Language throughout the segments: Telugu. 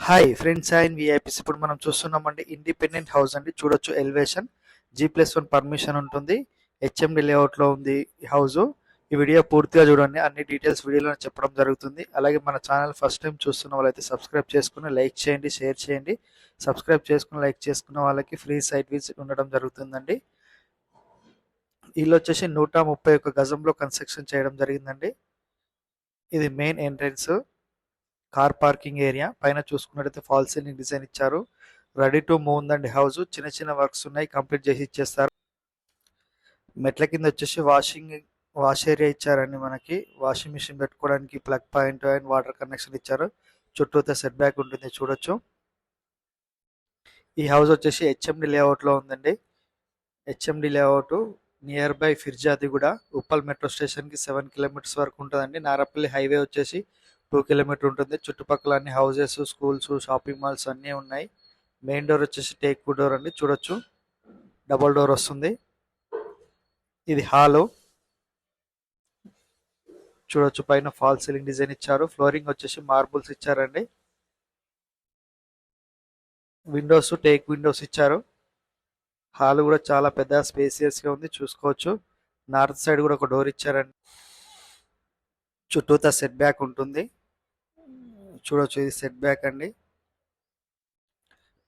హాయ్ ఫ్రెండ్స్ అండ్ విఐపీస్ ఇప్పుడు మనం చూస్తున్నామండి ఇండిపెండెంట్ హౌస్ అండి. చూడొచ్చు elevation G plus one permission ఉంటుంది. హెచ్ఎండి లేఅవుట్లో ఉంది హౌస్ ఈ వీడియో పూర్తిగా చూడండి. అన్ని డీటెయిల్స్ వీడియోలో చెప్పడం జరుగుతుంది. అలాగే మన ఛానల్ ఫస్ట్ టైం చూస్తున్న వాళ్ళైతే సబ్స్క్రైబ్ చేసుకుని లైక్ చేయండి షేర్ చేయండి. సబ్స్క్రైబ్ చేసుకుని లైక్ చేసుకున్న వాళ్ళకి ఫ్రీ సైట్ విజిట్ ఉండడం జరుగుతుందండి. ఇల్లు వచ్చేసి నూట ముప్పై ఒక్క గజంలో కన్స్ట్రక్షన్ చేయడం జరిగిందండి. ఇది main entrance car parking area. పైన చూసుకున్నట్టయితే ఫాల్ సీలింగ్ డిజైన్ ఇచ్చారు. రెడీ టు మూవ్ ఉందండి హౌస్. చిన్న చిన్న వర్క్స్ ఉన్నాయి. కంప్లీట్ చేసి ఇచ్చేస్తారు. మెట్ల కింద వచ్చేసి వాషింగ్ వాష్ ఏరియా ఇచ్చారండి మనకి. వాషింగ్ మిషన్ పెట్టుకోవడానికి plug point and water connection ఇచ్చారు. చుట్టూతో సెట్ బ్యాక్ ఉంటుంది చూడొచ్చు. ఈ హౌస్ వచ్చేసి హెచ్ఎండి లేఅవుట్లో ఉందండి. హెచ్ఎండి లేఅవుట్ నియర్ బై ఫిర్జాది కూడా. ఉప్పల్ మెట్రో స్టేషన్కి సెవెన్ కిలోమీటర్స్ వరకు ఉంటుందండి. నారపల్లి హైవే వచ్చేసి టూ కిలోమీటర్ ఉంటుంది. చుట్టుపక్కల అన్ని హౌసెస్ స్కూల్స్ షాపింగ్ మాల్స్ అన్నీ ఉన్నాయి. మెయిన్ డోర్ వచ్చేసి టేక్ వుడ్ డోర్ అండి. చూడొచ్చు. డబల్ డోర్ వస్తుంది. ఇది హాలు. చూడొచ్చు పైన ఫాల్ సీలింగ్ డిజైన్ ఇచ్చారు. ఫ్లోరింగ్ వచ్చేసి మార్బుల్స్ ఇచ్చారండి. విండోస్ టేక్ విండోస్ ఇచ్చారు. హాల్ కూడా చాలా పెద్ద స్పేసియస్గా ఉంది. చూసుకోవచ్చు. నార్త్ సైడ్ కూడా ఒక డోర్ ఇచ్చారండి. చుట్టూతా సెట్ బ్యాక్ ఉంటుంది. చూడొచ్చు ఇది సెట్ బ్యాక్ అండి.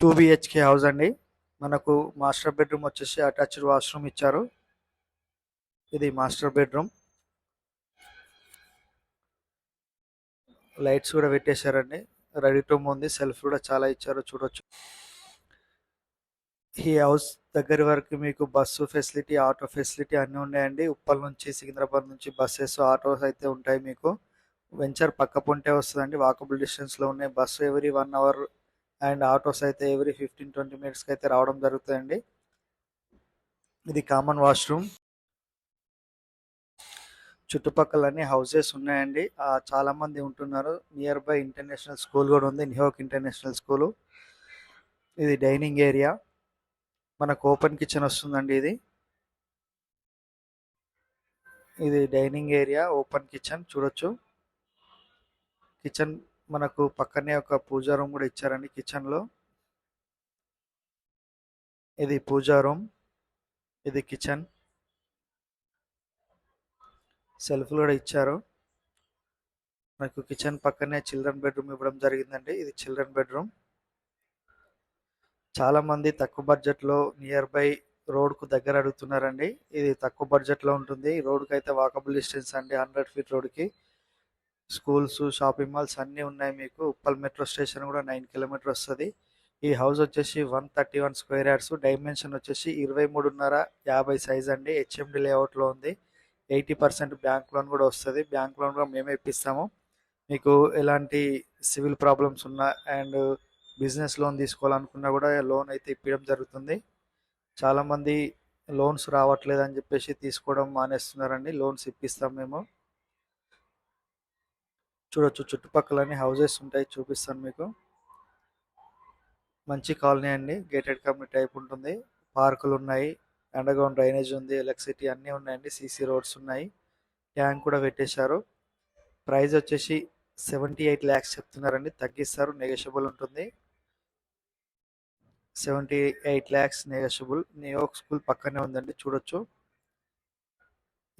టూ బిహెచ్కే హౌస్ అండి. మనకు మాస్టర్ బెడ్రూమ్ వచ్చేసి అటాచ్డ్ వాష్రూమ్ ఇచ్చారు. ఇది మాస్టర్ బెడ్రూమ్ లైట్స్ కూడా పెట్టేశారండి. రెడీ రూమ్ ఉంది. సెల్ఫ్ కూడా చాలా ఇచ్చారు చూడొచ్చు. ఈ హౌస్ దగ్గర వరకు మీకు బస్సు ఫెసిలిటీ ఆటో ఫెసిలిటీ అన్నీ ఉన్నాయండి. ఉప్పల్ నుంచి సికింద్రాబాద్ నుంచి బస్సెస్ ఆటోస్ అయితే ఉంటాయి మీకు. వెంచర్ పక్క పొంటే వస్తుందండి. వాకబుల్ డిస్టెన్స్లో ఉన్నాయి bus every one hour and autos అయితే ఎవ్రీ ఫిఫ్టీన్ ట్వంటీ మినిట్స్కి అయితే రావడం జరుగుతుందండి. ఇది కామన్ వాష్రూమ్. చుట్టుపక్కల అన్ని హౌసెస్ ఉన్నాయండి. ఆ, చాలా మంది ఉంటున్నారు. నియర్ బై ఇంటర్నేషనల్ స్కూల్ కూడా ఉంది. నిహోక్ ఇంటర్నేషనల్ స్కూల్. ఇది డైనింగ్ ఏరియా. మనకు ఓపెన్ కిచెన్ వస్తుందండి ఇది. ఇది డైనింగ్ ఏరియా ఓపెన్ కిచెన్ చూడొచ్చు. కిచెన్ మనకు పక్కనే ఒక పూజా రూమ్ కూడా ఇచ్చారండి కిచెన్లో ఇది పూజా రూమ్ ఇది కిచెన్. సెల్ఫ్ కూడా ఇచ్చారు. మనకు కిచెన్ పక్కనే చిల్డ్రన్ బెడ్రూమ్ ఇవ్వడం జరిగిందండి. ఇది చిల్డ్రన్ బెడ్రూమ్. చాలా మంది తక్కువ బడ్జెట్లో నియర్ బై రోడ్కు దగ్గర అడుగుతున్నారండి. ఇది తక్కువ బడ్జెట్లో ఉంటుంది. రోడ్కి అయితే వాకబుల్ డిస్టెన్స్ అండి. హండ్రెడ్ ఫీట్ రోడ్కి. స్కూల్స్ షాపింగ్ మాల్స్ అన్నీ ఉన్నాయి మీకు. ఉప్పల్ మెట్రో స్టేషన్ కూడా నైన్ కిలోమీటర్ వస్తుంది. ఈ హౌస్ వచ్చేసి one thirty one square yards. Dimension వచ్చేసి ఇరవై మూడున్నర యాభై సైజ్ అండి. హెచ్ఎండి లేఅవుట్లో ఉంది. ఎయిటీ పర్సెంట్ బ్యాంక్ లోన్ కూడా వస్తుంది. బ్యాంక్ లోన్ కూడా మేమే ఇప్పిస్తాము. మీకు ఎలాంటి సివిల్ ప్రాబ్లమ్స్ ఉన్నా అండ్ బిజినెస్ లోన్ తీసుకోవాలనుకున్నా కూడా లోన్ అయితే ఇప్పించడం జరుగుతుంది. చాలామంది లోన్స్ రావట్లేదు అని చెప్పేసి తీసుకోవడం మానేస్తున్నారండి. లోన్స్ ఇప్పిస్తాం మేము. చూడొచ్చు. చుట్టుపక్కల హౌజెస్ ఉంటాయి. చూపిస్తాను మీకు. మంచి కాలనీ అండి. గేటెడ్ కమ్యూనిటీ టైప్ ఉంటుంది. పార్కులు ఉన్నాయి. అండర్గ్రౌండ్ డ్రైనేజ్ ఉంది. ఎలక్ట్రిసిటీ అన్నీ ఉన్నాయండి. సీసీ రోడ్స్ ఉన్నాయి. ట్యాంక్ కూడా పెట్టేశారు. ప్రైస్ వచ్చేసి సెవెంటీ ఎయిట్ ల్యాక్స్ చెప్తున్నారండి. తగ్గిస్తారు. నెగోషియబుల్ ఉంటుంది. Seventy eight lakhs negotiable. New York school పక్కనే ఉందండి. చూడొచ్చు.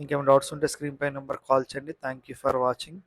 ఇంకేమైనా డౌట్స్ ఉంటే స్క్రీన్ పై నెంబర్ కాల్ చేయండి. Thank you for watching.